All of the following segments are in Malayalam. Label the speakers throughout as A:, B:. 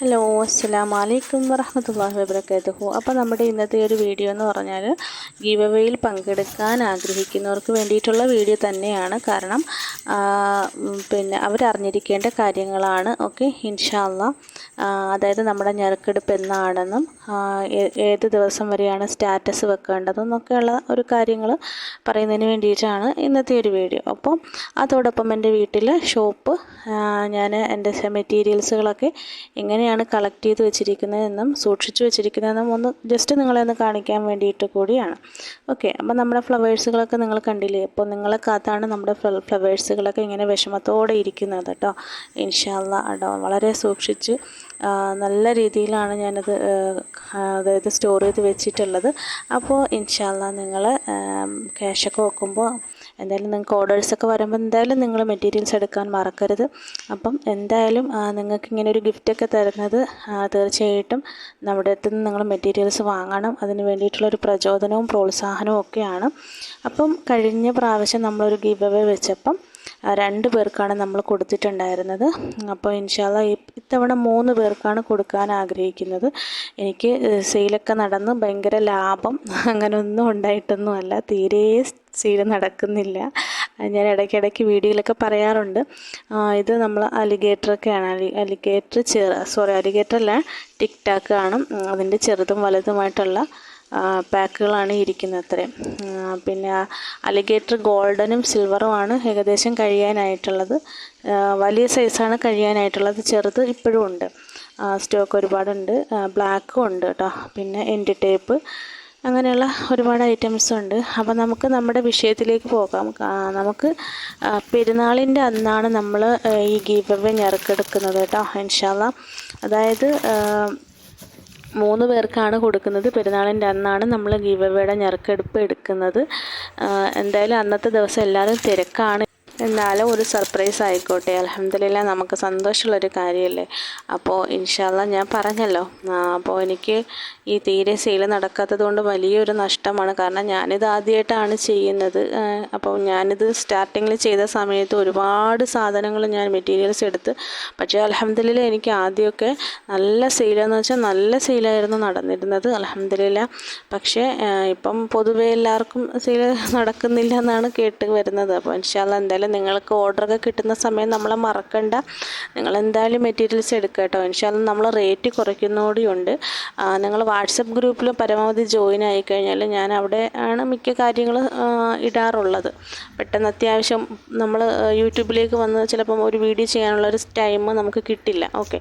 A: ഹലോ അസ്സാം വലൈക്കും വറഹമത്തല്ലാഹി വബർക്കാത്തുഹു അപ്പോൾ നമ്മുടെ ഇന്നത്തെ ഒരു വീഡിയോ എന്ന് പറഞ്ഞാൽ ഗീവ് പങ്കെടുക്കാൻ ആഗ്രഹിക്കുന്നവർക്ക് വേണ്ടിയിട്ടുള്ള വീഡിയോ തന്നെയാണ്. കാരണം പിന്നെ അവരറിഞ്ഞിരിക്കേണ്ട കാര്യങ്ങളാണ്. ഓക്കെ ഇൻഷാല്ല അതായത് നമ്മുടെ ഞെറുക്കെടുപ്പ് എന്നാണെന്നും ഏത് ദിവസം വരെയാണ് സ്റ്റാറ്റസ് വെക്കേണ്ടതെന്നൊക്കെയുള്ള ഒരു കാര്യങ്ങൾ പറയുന്നതിന് വേണ്ടിയിട്ടാണ് ഇന്നത്തെ ഒരു വീഡിയോ. അപ്പോൾ അതോടൊപ്പം എന്റെ വീട്ടിൽ ഷോപ്പ് ഞാൻ എന്റെ മെറ്റീരിയൽസുകളൊക്കെ എങ്ങനെയാണ് എങ്ങനെയാണ് കളക്ട് ചെയ്ത് വെച്ചിരിക്കുന്നതെന്നും സൂക്ഷിച്ചു വെച്ചിരിക്കുന്നതെന്നും ഒന്ന് ജസ്റ്റ് നിങ്ങളെ ഒന്ന് കാണിക്കാൻ വേണ്ടിയിട്ട് കൂടിയാണ്. ഓക്കെ അപ്പോൾ നമ്മുടെ ഫ്ലവേഴ്സുകളൊക്കെ നിങ്ങൾ കണ്ടില്ലേ? അപ്പോൾ നിങ്ങളെ കാത്താണ് നമ്മുടെ ഫ്ലവേഴ്സുകളൊക്കെ ഇങ്ങനെ വിഷമത്തോടെ ഇരിക്കുന്നത് കേട്ടോ. ഇൻഷാല്ല കേട്ടോ വളരെ സൂക്ഷിച്ച് നല്ല രീതിയിലാണ് ഞാനത് അതായത് സ്റ്റോർ ചെയ്ത് വെച്ചിട്ടുള്ളത്. അപ്പോൾ ഇൻഷാല്ല നിങ്ങൾ ക്യാഷൊക്കെ വെക്കുമ്പോൾ എന്തായാലും നിങ്ങൾക്ക് ഓർഡേഴ്സൊക്കെ വരുമ്പോൾ എന്തായാലും നിങ്ങൾ മെറ്റീരിയൽസ് എടുക്കാൻ മറക്കരുത്. അപ്പം എന്തായാലും നിങ്ങൾക്ക് ഇങ്ങനെ ഒരു ഗിഫ്റ്റൊക്കെ തരുന്നത് തീർച്ചയായിട്ടും നമ്മുടെ അടുത്ത് നിന്ന് നിങ്ങൾ മെറ്റീരിയൽസ് വാങ്ങണം. അതിന് വേണ്ടിയിട്ടുള്ളൊരു പ്രചോദനവും പ്രോത്സാഹനവും ഒക്കെയാണ്. അപ്പം കഴിഞ്ഞ പ്രാവശ്യം നമ്മളൊരു ഗിവ് അവേ വെച്ചപ്പം രണ്ട് പേർക്കാണ് നമ്മൾ കൊടുത്തിട്ടുണ്ടായിരുന്നത്. അപ്പോൾ ഇൻഷാല്ല ഇത്തവണ മൂന്ന് പേർക്കാണ് കൊടുക്കാൻ ആഗ്രഹിക്കുന്നത്. എനിക്ക് സെയിലൊക്കെ നടന്ന് ഭയങ്കര ലാഭം. അങ്ങനെയൊന്നും ഉണ്ടായിട്ടൊന്നുമല്ല. തീരെ സെയിൽ നടക്കുന്നില്ല. ഞാൻ ഇടയ്ക്കിടയ്ക്ക് വീഡിയോയിലൊക്കെ പറയാറുണ്ട്. ഇത് നമ്മൾ അലിഗേറ്ററൊക്കെയാണ്. അലി അലിഗേറ്റർ ചെറു സോറി അലിഗേറ്ററല്ല ടിക് ടാക്ക് ആണ് അതിന്റെ ചെറുതും വലുതുമായിട്ടുള്ള പാക്കുകളാണ് ഇരിക്കുന്നത് അത്രയും പിന്നെ അലിഗേറ്റർ ഗോൾഡനും സിൽവറുമാണ് ഏകദേശം കഴിയാനായിട്ടുള്ളത്. വലിയ സൈസാണ് കഴിയാനായിട്ടുള്ളത്. ചെറുത് ഇപ്പോഴും ഉണ്ട്. സ്റ്റോക്ക് ഒരുപാടുണ്ട്. ബ്ലാക്കും ഉണ്ട് കേട്ടോ. പിന്നെ എൻഡ് ടേപ്പ് അങ്ങനെയുള്ള ഒരുപാട് ഐറ്റംസ് ഉണ്ട്. അപ്പോൾ നമുക്ക് നമ്മുടെ വിഷയത്തിലേക്ക് പോകാം. നമുക്ക് പെരുന്നാളിന്റെ അന്നാണ് നമ്മൾ ഈ ഗീവ് അവേ ഞെറുക്കെടുക്കുന്നത് കേട്ടോ ഇൻഷാല്ല അതായത് മൂന്ന് പേർക്കാണ് കൊടുക്കുന്നത്. പെരുന്നാളിന്റെ അന്നാണ് നമ്മൾ ഗീവ് അവയുടെ ഞെറുക്കെടുപ്പ് എടുക്കുന്നത്. എന്തായാലും അന്നത്തെ ദിവസം എല്ലാവരും തിരക്കാണ്. എന്നാലും ഒരു സർപ്രൈസ് ആയിക്കോട്ടെ. അലഹമില്ല നമുക്ക് സന്തോഷമുള്ളൊരു കാര്യമല്ലേ? അപ്പോൾ ഇൻഷാല്ല ഞാൻ പറഞ്ഞല്ലോ. അപ്പോൾ എനിക്ക് ഈ തീരെ സെയിൽ നടക്കാത്തത് കൊണ്ട് വലിയൊരു നഷ്ടമാണ്. കാരണം ഞാനിത് ആദ്യമായിട്ടാണ് ചെയ്യുന്നത്. അപ്പോൾ ഞാനിത് സ്റ്റാർട്ടിങ്ങിൽ ചെയ്ത സമയത്ത് ഒരുപാട് സാധനങ്ങൾ ഞാൻ മെറ്റീരിയൽസ് എടുത്ത് പക്ഷേ അലഹമില്ല എനിക്ക് ആദ്യമൊക്കെ നല്ല സെയിലെന്ന് വെച്ചാൽ നല്ല സെയിലായിരുന്നു നടന്നിരുന്നത്. അലഹമില്ല പക്ഷേ ഇപ്പം പൊതുവേ എല്ലാവർക്കും സെയിൽ നടക്കുന്നില്ല എന്നാണ് കേട്ട് വരുന്നത്. അപ്പോൾ ഇൻഷാല്ല എന്തായാലും നിങ്ങൾക്ക് ഓർഡറൊക്കെ കിട്ടുന്ന സമയം നമ്മളെ മറക്കണ്ട. നിങ്ങൾ എന്തായാലും മെറ്റീരിയൽസ് എടുക്കുക കേട്ടോ ഇൻഷാൽ നമ്മൾ റേറ്റ് കുറയ്ക്കുന്നതോടെയുണ്ട് നിങ്ങൾ വാട്സപ്പ് ഗ്രൂപ്പിലും പരമാവധി ജോയിൻ ആയിക്കഴിഞ്ഞാൽ ഞാൻ അവിടെ ആണ് മിക്ക കാര്യങ്ങൾ ഇടാറുള്ളത്. പെട്ടെന്ന് അത്യാവശ്യം നമ്മൾ യൂട്യൂബിലേക്ക് വന്ന് ചിലപ്പം ഒരു വീഡിയോ ചെയ്യാനുള്ള ഒരു ടൈം നമുക്ക് കിട്ടില്ല. ഓക്കെ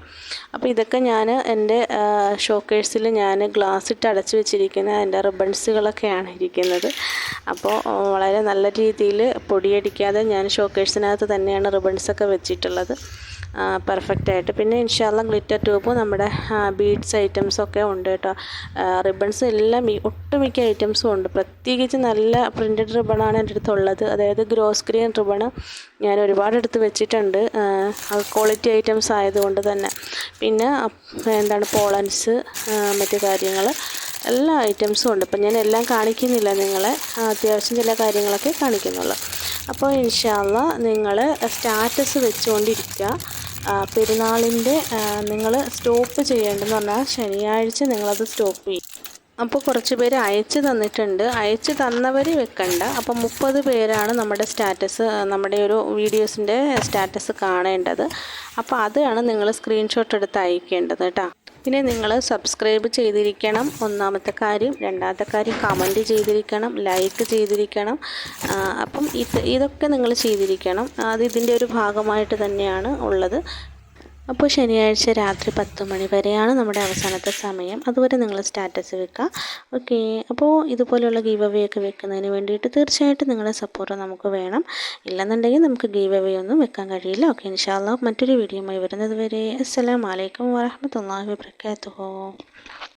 A: അപ്പോൾ ഇതൊക്കെ ഞാൻ എന്റെ ഷോക്കേഴ്സിൽ ഞാൻ ഗ്ലാസ് ഇട്ട് അടച്ചു വെച്ചിരിക്കുന്ന എന്റെ റിബൺസുകളൊക്കെയാണ് ഇരിക്കുന്നത്. അപ്പോൾ വളരെ നല്ല രീതിയിൽ പൊടിയടിക്കാതെ ഞാൻ ഷോക്കേഴ്സിനകത്ത് തന്നെയാണ് റിബൺസൊക്കെ വെച്ചിട്ടുള്ളത്. പെർഫെക്റ്റ് ആയിട്ട്. പിന്നെ ഇൻഷാല്ല ഗ്ലിറ്റർ ട്യൂബ് നമ്മുടെ ബീഡ്സ് ഐറ്റംസൊക്കെ ഉണ്ട് കേട്ടോ. റിബൺസ് എല്ലാം ഒട്ടുമിക്ക ഐറ്റംസും ഉണ്ട്. പ്രത്യേകിച്ച് നല്ല പ്രിന്റഡ് റിബണാണ് എന്റെ അടുത്തുള്ളത്. അതായത് ഗ്രോസ് ഗ്രീൻ റിബണ് ഞാൻ ഒരുപാട് എടുത്ത് വെച്ചിട്ടുണ്ട്. ക്വാളിറ്റി ഐറ്റംസ് ആയതുകൊണ്ട് തന്നെ. പിന്നെ എന്താണ് പോളൻസ് മറ്റു കാര്യങ്ങൾ. എല്ലാ ഐറ്റംസും ഉണ്ട്. അപ്പം ഞാൻ എല്ലാം കാണിക്കുന്നില്ല നിങ്ങളെ. അത്യാവശ്യം ചില കാര്യങ്ങളൊക്കെ കാണിക്കുന്നുള്ളൂ. അപ്പോൾ ഇൻഷാല്ല നിങ്ങൾ സ്റ്റാറ്റസ് വെച്ചുകൊണ്ടിരിക്കുക പെരുന്നാളിന്റെ നിങ്ങൾ സ്റ്റോപ്പ് ചെയ്യേണ്ടതെന്ന് പറഞ്ഞാൽ ശനിയാഴ്ച നിങ്ങളത് സ്റ്റോപ്പ് ചെയ്യും. അപ്പോൾ കുറച്ച് പേര് അയച്ച് തന്നിട്ടുണ്ട്. അയച്ച് തന്നവർ വെക്കണ്ട. അപ്പോൾ മുപ്പത് പേരാണ് നമ്മുടെ സ്റ്റാറ്റസ് നമ്മുടെ ഒരു വീഡിയോസിന്റെ സ്റ്റാറ്റസ് കാണേണ്ടത്. അപ്പോൾ അതാണ് നിങ്ങൾ സ്ക്രീൻഷോട്ട് എടുത്ത് അയക്കേണ്ടത് കേട്ടോ. പിന്നെ നിങ്ങൾ സബ്സ്ക്രൈബ് ചെയ്തിരിക്കണം. ഒന്നാമത്തെ കാര്യം. രണ്ടാമത്തെ കാര്യം കമന്റ് ചെയ്തിരിക്കണം. ലൈക്ക് ചെയ്തിരിക്കണം. അപ്പം ഇത് ഇതൊക്കെ നിങ്ങൾ ചെയ്തിരിക്കണം. അത് ഇതിന്റെ ഒരു ഭാഗമായിട്ട് തന്നെയാണ് ഉള്ളത്. അപ്പോൾ ശനിയാഴ്ച രാത്രി പത്ത് മണി വരെയാണ് നമ്മുടെ അവസാനത്തെ സമയം. അതുവരെ നിങ്ങൾ സ്റ്റാറ്റസ് വെക്കുക. ഓക്കെ. അപ്പോൾ ഇതുപോലെയുള്ള ഗീവ് അവേ ഒക്കെ വെക്കുന്നതിന് വേണ്ടിയിട്ട് തീർച്ചയായിട്ടും നിങ്ങളുടെ സപ്പോർട്ട് നമുക്ക് വേണം. ഇല്ലെന്നുണ്ടെങ്കിൽ നമുക്ക് ഗീവ് അവേ ഒന്നും വെക്കാൻ കഴിയില്ല. ഓക്കെ. ഇൻഷാല്ലാ മറ്റൊരു വീഡിയോയുമായി വരുന്നത് വരെ. അസ്സലാമലൈക്കും വാഹമത്തല്ലാഹി വാബർക്കാത്തുഹു